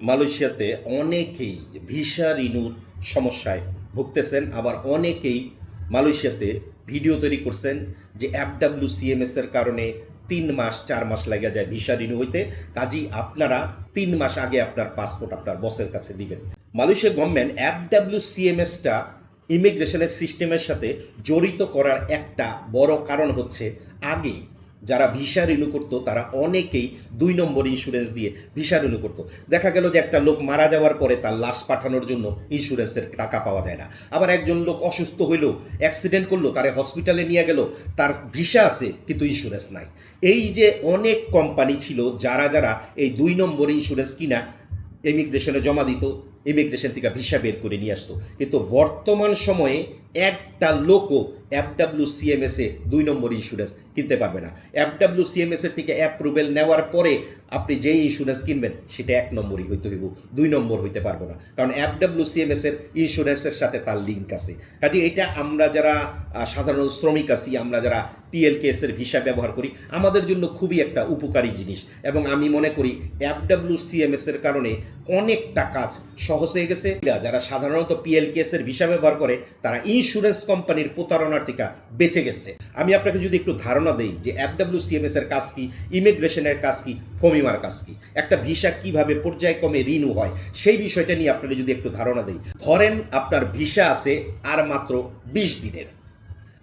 মালয়েশিয়াতে অনেকেই ভিসা রিনুর সমস্যায় ভুগতেছেন। আবার অনেকেই মালয়েশিয়াতে ভিডিও তৈরি করছেন যে সিএমএস এর কারণে তিন মাস, চার মাস লাগা যায় ভিসা রিনিউ হইতে। কাজী, আপনারা তিন মাস আগে আপনার পাসপোর্ট আপনার বসের কাছে দিবেন। মালয়েশিয়া গভর্নমেন্ট অ্যাপডাব্লিউ সিএমএসটা ইমিগ্রেশনের সিস্টেমের সাথে জড়িত করার একটা বড় কারণ হচ্ছে আগে যারা ভিসা রিনিউ করতো, তারা অনেকেই দুই নম্বর ইন্স্যুরেন্স দিয়ে ভিসা রিনিউ করতো। দেখা গেল যে একটা লোক মারা যাওয়ার পরে তার লাশ পাঠানোর জন্য ইন্স্যুরেন্সের টাকা পাওয়া যায় না। আবার একজন লোক অসুস্থ হইল অ্যাক্সিডেন্ট করল, তারে হসপিটালে নিয়ে গেল, তার ভিসা আছে, কিন্তু ইন্স্যুরেন্স নাই। এই যে অনেক কোম্পানি ছিল, যারা যারা এই দুই নম্বর ইন্স্যুরেন্স কিনা ইমিগ্রেশনে জমা দিত ইমিগ্রেশন থেকে ভিসা বের করে নিয়ে আসতো। কিন্তু বর্তমান সময়ে একটা লোকও এফডাব্লিউ সিএমএস দুই নম্বর ইন্স্যুরেন্স কিনতে পারবে না। এফডাব্লিউ সিএমএস এর থেকে অ্যাপ্রুভেল নেওয়ার পরে আপনি যেই ইন্স্যুরেন্স কিনবেন, সেটা এক নম্বরই হইতে হইব, দুই নম্বর হইতে পারব না। কারণ এফডাব্লিউ সিএমএস এর ইন্স্যুরেন্সের সাথে তার লিঙ্ক আছে। কাজে এটা আমরা যারা সাধারণ শ্রমিক আছি, আমরা যারা টিএলকেএস এর ভিসা ব্যবহার করি, আমাদের জন্য খুবই একটা উপকারী জিনিস। এবং আমি মনে করি এফডাব্লিউ সিএমএস এর কারণে অনেকটা কাজ সহজ হয়ে গেছে। যারা সাধারণত পিএলকেএস এর ভিসা ব্যবহার করে, তারা ইন্স্যুরেন্স কোম্পানির প্রতারণার বেঁচে গেছে। আমি আপনাকে যদি একটু ধারণা দেই যে এফডাব্লিউ সিএমএস এর কাজ কি ইমিগ্রেশনের কাজ কি ফমিমার কাজ কি, একটা ভিসা কীভাবে পর্যায়ক্রমে রিনিউ হয়, সেই বিষয়টা নিয়ে আপনাকে যদি একটু ধারণা দেই। ধরেন আপনার ভিসা আছে আর মাত্র বিশ দিনের।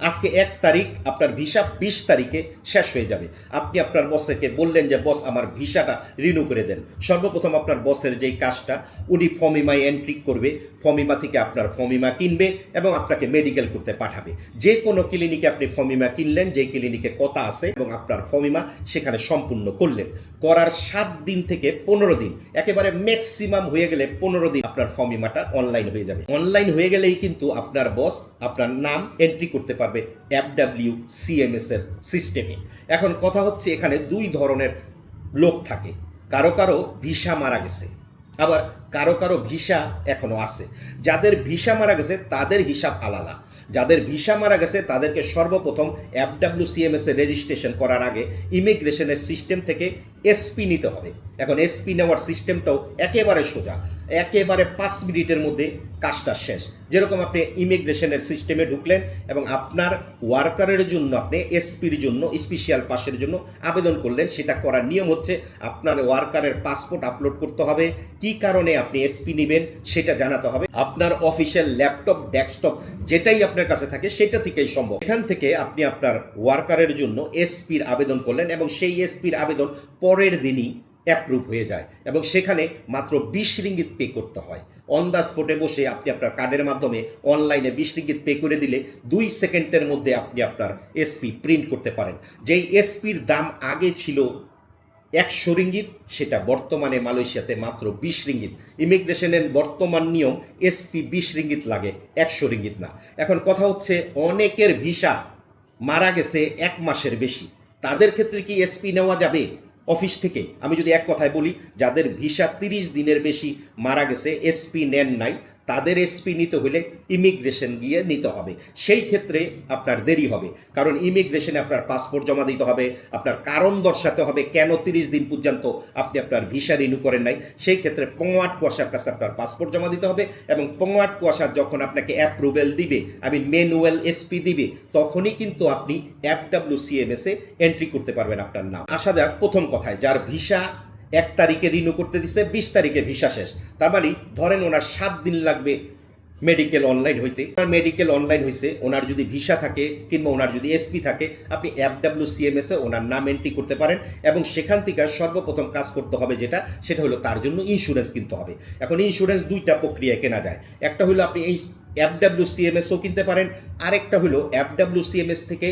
আজকে এক তারিখ, আপনার ভিসা বিশ তারিখে শেষ হয়ে যাবে। আপনি আপনার বসকে বললেন যে, বস, আমার ভিসাটা রিনিউ করে দেন। সর্বপ্রথম আপনার বসের যেই কাজটা, উনি ফমিমায় এন্ট্রি করবে, ফমিমা থেকে আপনার ফমিমা কিনবে এবং আপনাকে মেডিকেল করতে পাঠাবে। যে কোনো ক্লিনিকে আপনি ফমিমা কিনলেন যেই ক্লিনিকে কথা আছে এবং আপনার ফমিমা সেখানে সম্পূর্ণ করলেন। করার সাত দিন থেকে পনেরো দিন, একেবারে ম্যাক্সিমাম হয়ে গেলে পনেরো দিন আপনার ফমিমাটা অনলাইন হয়ে যাবে। অনলাইন হয়ে গেলেই কিন্তু আপনার বস, আপনার নাম এন্ট্রি করতে পারবে। অ্যাপডাব্লিউ সিএমএস এর সিস্টেমে এখন কথা হচ্ছে এখানে দুই ধরনের লোক থাকে। কারও কারও ভিসা মারা গেছে। আবার কারও কারও ভিসা এখনও আছে। যাদের ভিসা মারা গেছে, তাদের হিসাব আলাদা। যাদের ভিসা মারা গেছে, তাদেরকে সর্বপ্রথম অ্যাপডাব্লিউ সিএমএস রেজিস্ট্রেশন করার আগে ইমিগ্রেশনের সিস্টেম থেকে এসপি নিতে হবে। এখন এসপি নেওয়ার সিস্টেমটাও একেবারে সোজা, একেবারে পাঁচ মিনিটের মধ্যে কাজটা শেষ। যেরকম আপনি ইমিগ্রেশনের সিস্টেমে ঢুকলেন এবং আপনার ওয়ার্কারের জন্য, আপনি এসপির জন্য, স্পেশাল পাসের জন্য আবেদন করলেন, সেটা করার নিয়ম হচ্ছে আপনার ওয়ার্কারের পাসপোর্ট আপলোড করতে হবে। কি কারণে আপনি এসপি নেবেন সেটা জানাতে হবে। আপনার অফিসিয়াল ল্যাপটপ, ডেস্কটপ যেটাই আপনার কাছে থাকে, সেটা থেকেই সম্ভব। এখান থেকে আপনি আপনার ওয়ার্কারের জন্য এসপির আবেদন করলেন এবং সেই এসপির আবেদন পরের দিনই অ্যাপ্রুভ হয়ে যায়। এবং সেখানে মাত্র বিশ রিঙ্গিত পে করতে হয়। অন দ্য স্পটে বসে আপনি আপনার কার্ডের মাধ্যমে অনলাইনে বিশ রিঙ্গিত পে করে দিলে দুই সেকেন্ডের মধ্যে আপনি আপনার এসপি প্রিন্ট করতে পারেন। যেই এসপির দাম আগে ছিল একশো রিঙ্গিত, সেটা বর্তমানে মালয়েশিয়াতে মাত্র বিশ রিঙ্গিত। ইমিগ্রেশনের বর্তমান নিয়ম এসপি বিশ রিঙ্গিত লাগে, একশো রিঙ্গিত না। এখন কথা হচ্ছে অনেকের ভিসা মারা গেছে এক মাসের বেশি। তাদের ক্ষেত্রে কি এসপি নেওয়া যাবে? অফিস থেকে। আমি যদি এক কথায় বলি, যাদের ভিসা তিরিশ দিনের বেশি মারা গেছে এসপি নেন নাই তাদের এসপি নিতে হলে ইমিগ্রেশন গিয়ে নিতে হবে। সেই ক্ষেত্রে আপনার দেরি হবে। কারণ ইমিগ্রেশনে আপনার পাসপোর্ট জমা দিতে হবে, আপনার কারণ দর্শাতে হবে, কেন তিরিশ দিন পর্যন্ত আপনি আপনার ভিসা রিনিউ করেন নাই। সেই ক্ষেত্রে পঙ্গাট কুয়াশার কাছে আপনার পাসপোর্ট জমা দিতে হবে এবং পঙ্গাট কুয়াশার যখন আপনাকে অ্যাপ্রুভেল দিবে আমি ম্যানুয়াল এসপি দিবে, তখনই কিন্তু আপনি অ্যাপডাব্লিউ সিএমএস এ এন্ট্রি করতে পারবেন আপনার নাম। আসা যাক প্রথম কথায়, যার ভিসা এক তারিখে রিনিউ করতে দিচ্ছে বিশ তারিখে ভিসা শেষ। তার মানে ধরেন ওনার সাত দিন লাগবে মেডিকেল অনলাইন হইতে। ওনার মেডিকেল অনলাইন হয়েছে ওনার যদি ভিসা থাকে কিংবা ওনার যদি এসপি থাকে, আপনি অ্যাপডাব্লিউ সিএমএস এ ওনার নাম এন্ট্রি করতে পারেন এবং সেখান থেকে সর্বপ্রথম কাজ করতে হবে যেটা, সেটা হলো তার জন্য ইন্স্যুরেন্স কিনতে হবে। এখন ইন্স্যুরেন্স দুইটা প্রক্রিয়ায় কেনা যায়। একটা হলো আপনি এই অ্যাপডাব্লিউ সিএমএসও কিনতে পারেন, আরেকটা হলো অ্যাপডাব্লিউ সিএমএস থেকে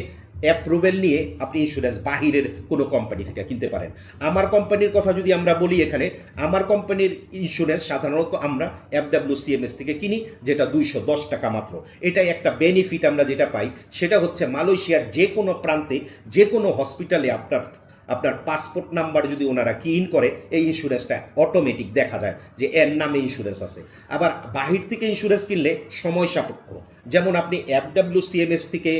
অ্যাপ্রুভেল নিয়ে আপনি ইন্স্যুরেন্স বাহিরের কোনো কোম্পানি থেকে কিনতে পারেন। আমার কোম্পানির কথা যদি আমরা বলি এখানে, আমার কোম্পানির ইন্স্যুরেন্স সাধারণত আমরা এফডাব্লিউ সিএমএস থেকে কিনি, যেটা দুইশো দশ টাকা মাত্র। এটাই একটা বেনিফিট আমরা যেটা পাই, সেটা হচ্ছে মালয়েশিয়ার যে কোনো প্রান্তে, যে কোনো হসপিটালে আপনার আপনার পাসপোর্ট নাম্বার যদি ওনারা কি ইন করে, এই ইন্স্যুরেন্সটা অটোমেটিক দেখা যায় যে এর নামে ইন্স্যুরেন্স আছে। আবার বাহির থেকে ইন্স্যুরেন্স কিনলে সময় সাপেক্ষ। যেমন আপনি এফডাব্লিউ সিএমএস থেকে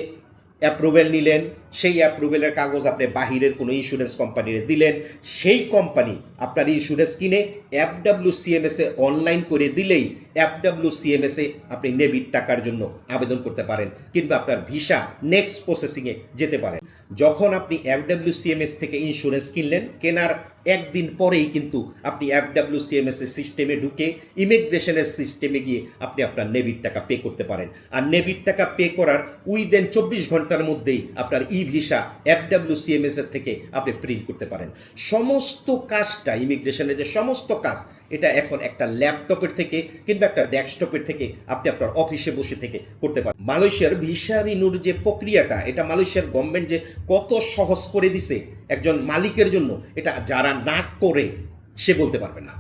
অ্যাপ্রুভেল নিলেন। সেই অ্যাপ্রুভেলের কাগজ আপনি বাহিরের কোনো ইন্স্যুরেন্স কোম্পানিরে দিলেন, সেই কোম্পানি আপনার ইন্স্যুরেন্স কিনে এফ ডাব্লিউ সিএমএস অনলাইন করে দিলেই এফ ডাব্লিউ সিএমএস আপনি নেভির টাকার জন্য আবেদন করতে পারেন কিংবা আপনার ভিসা নেক্সট প্রসেসিংয়ে যেতে পারেন। যখন আপনি এফ ডাব্লিউ সিএমএস থেকে ইন্স্যুরেন্স কিনলেন, কেনার একদিন পরেই কিন্তু আপনি এফ ডাব্লিউ সিএমএস এর সিস্টেমে ঢুকে ইমিগ্রেশনের সিস্টেমে গিয়ে আপনি আপনার নেভির টাকা পে করতে পারেন। আর নেভির টাকা পে করার উইদেন চব্বিশ ঘণ্টার মধ্যেই আপনার E visa F W CMS এর থেকে আপনি প্রিন্ট করতে পারেন। সমস্ত কাজটা ইমিগ্রেশনের যে সমস্ত কাজ, এটা এখন একটা ল্যাপটপের থেকে কিংবা একটা ডেস্কটপের থেকে আপনি আপনার অফিসে বসে থেকে করতে পারেন। মালয়েশিয়ার ভিসা রিনুর যে প্রক্রিয়াটা, এটা মালয়েশিয়ার গভর্নমেন্ট যে কত সহজ করে দিছে, একজন মালিকের জন্য, এটা যারা না করে, সে বলতে পারবে না।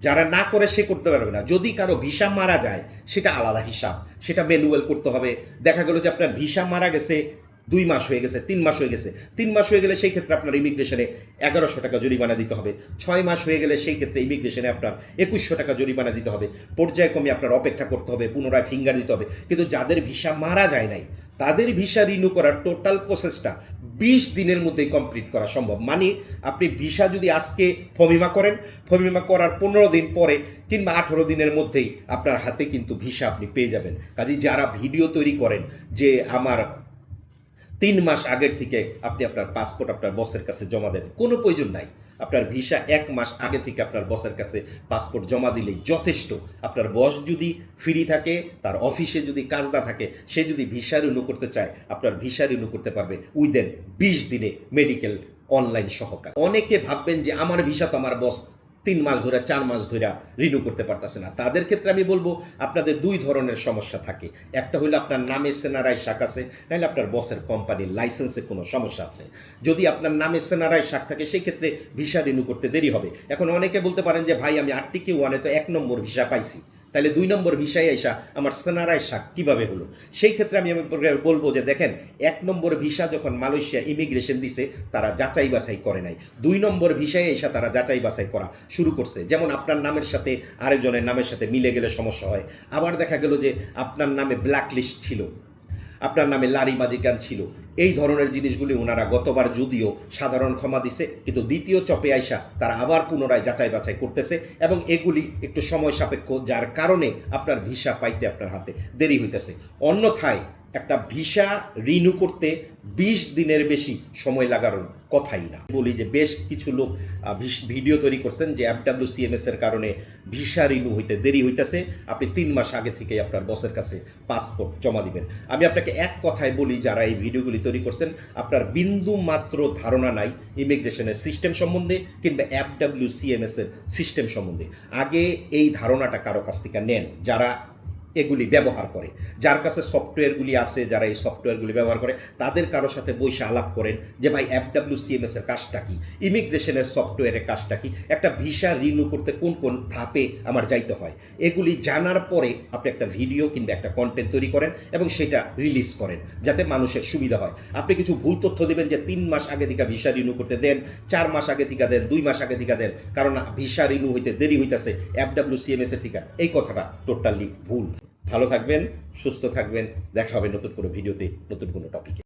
যারা না করে, সে করতে পারবে না। যদি কারও ভিসা মারা যায়, সেটা আলাদা হিসাব। সেটা ম্যানুয়াল করতে হবে। দেখা গেল যে আপনার ভিসা মারা গেছে দুই মাস হয়ে গেছে, তিন মাস হয়ে গেছে। তিন মাস হয়ে গেলে সেই ক্ষেত্রে আপনার ইমিগ্রেশনে এগারোশো টাকা জরিমানা দিতে হবে। ছয় মাস হয়ে গেলে সেই ক্ষেত্রে ইমিগ্রেশনে আপনার একুশশো টাকা জরিমানা দিতে হবে। পর্যায়ক্রমে আপনার অপেক্ষা করতে হবে, পুনরায় ফিঙ্গার দিতে হবে। কিন্তু যাদের ভিসা মারা যায় নাই, তাদের ভিসা রিনিউ করার টোটাল প্রসেসটা বিশ দিনের মধ্যেই কমপ্লিট করা সম্ভব। মানে আপনি ভিসা যদি আজকে ফমিমা করেন, ফমিমা করার পনেরো দিন পরে কিংবা আঠেরো দিনের মধ্যেই আপনার হাতে কিন্তু ভিসা আপনি পেয়ে যাবেন। কাজে যারা ভিডিও তৈরি করেন, যে আমার তিন মাস আগের থেকে আপনি আপনার পাসপোর্ট আপনার বসের কাছে জমা দেন। কোনো প্রয়োজন নাই। আপনার ভিসা এক মাস আগে থেকে আপনার বসের কাছে পাসপোর্ট জমা দিলেই যথেষ্ট। আপনার বস যদি ফ্রি থাকে, তার অফিসে যদি কাজ না থাকে, সে যদি ভিসা রিনিউ করতে চায়, আপনার ভিসা রিনিউ করতে পারবে উইদেন বিশ দিনে মেডিকেল অনলাইন সহকার। অনেকে ভাববেন যে, আমার ভিসা তো আমার বস তিন মাস ধরে, চার মাস ধরে রিনিউ করতে পারতেছে না। তাদের ক্ষেত্রে আমি বলব, আপনাদের দুই ধরনের সমস্যা থাকে। একটা হলো আপনার নামে সেনারায় শাক আছে নাহলে আপনার বসের কোম্পানির লাইসেন্সে কোনো সমস্যা আছে। যদি আপনার নামে সেনারায় শাক থাকে, সেই ক্ষেত্রে ভিসা রিনিউ করতে দেরি হবে। এখন অনেকে বলতে পারেন যে, ভাই, আমি আটটি কে ওয়ানে তো এক নম্বর ভিসা পাইছি। তাহলে দুই নম্বর ভিসায় আইসা আমার সেনারায় শাক কীভাবে হলো? সেই ক্ষেত্রে আমি বলব যে দেখেন, এক নম্বর ভিসা যখন মালয়েশিয়া ইমিগ্রেশন দিছে, তারা যাচাই বাছাই করে নাই। দুই নম্বর ভিসায় এসে তারা যাচাই বাছাই করা শুরু করছে। যেমন আপনার নামের সাথে আরেকজনের নামের সাথে মিলে গেলে সমস্যা হয়। আবার দেখা গেল যে আপনার নামে ব্ল্যাক লিস্ট ছিল। আপনার নামে লারি মাজিকান ছিল? এই ধরনের জিনিসগুলি ওনারা গতবার যদিও সাধারণ ক্ষমা দিছে, কিন্তু দ্বিতীয় চপে আইসা তারা আবার পুনরায় যাচাই বাছাই করতেছে এবং এগুলি একটু সময় সাপেক্ষ, যার কারণে আপনার ভিসা পাইতে আপনার হাতে দেরি হইতেছে। অন্যথায় একটা ভিসা রিনিউ করতে বিশ দিনের বেশি সময় লাগার কথাই না। বলি যে বেশ কিছু লোক ভিডিও তৈরি করছেন যে এফ ডাব্লিউ সিএমএস এর কারণে ভিসা রিনিউ হইতে দেরি হইতেছে। আপনি তিন মাস আগে থেকে আপনার বসের কাছে পাসপোর্ট জমা দিবেন। আমি আপনাকে এক কথায় বলি, যারা এই ভিডিওগুলি তৈরি করছেন, আপনার বিন্দু মাত্র ধারণা নাই ইমিগ্রেশনের সিস্টেম সম্বন্ধে কিংবা এফ ডাব্লিউ সিএমএস এর সিস্টেম সম্বন্ধে। আগে এই ধারণাটা কারও কাছ থেকে নেন। যারা এগুলি ব্যবহার করে। যার কাছে সফটওয়্যারগুলি আছে, যারা এই সফটওয়্যারগুলি ব্যবহার করে, তাদের কারোর সাথে বসে আলাপ করেন যে, ভাই এফ ডাব্লিউ সিএমএস এর কাজটা কি? ইমিগ্রেশনের সফটওয়্যারের কাজটা কি? একটা ভিসা রিনিউ করতে কোন কোন ধাপে আমার যাইতে হয়? এগুলি জানার পরে আপনি একটা ভিডিও কিংবা একটা কন্টেন্ট তৈরি করেন এবং সেটা রিলিজ করেন, যাতে মানুষের সুবিধা হয়। আপনি কিছু ভুল তথ্য দেবেন যে, তিন মাস আগে থেকে ভিসা রিনিউ করতে দেন, চার মাস আগে থেকে দেন, দুই মাস আগে থেকে দেন, কারণ ভিসা রিনিউ হইতে দেরি হইতেছে এফ ডাব্লিউ সিএমএস এর থেকে। এই কথাটা টোটালি ভুল। ভালো থাকবেন সুস্থ থাকবেন। দেখা হবে নতুন কোনো ভিডিওতে নতুন কোনো টপিকে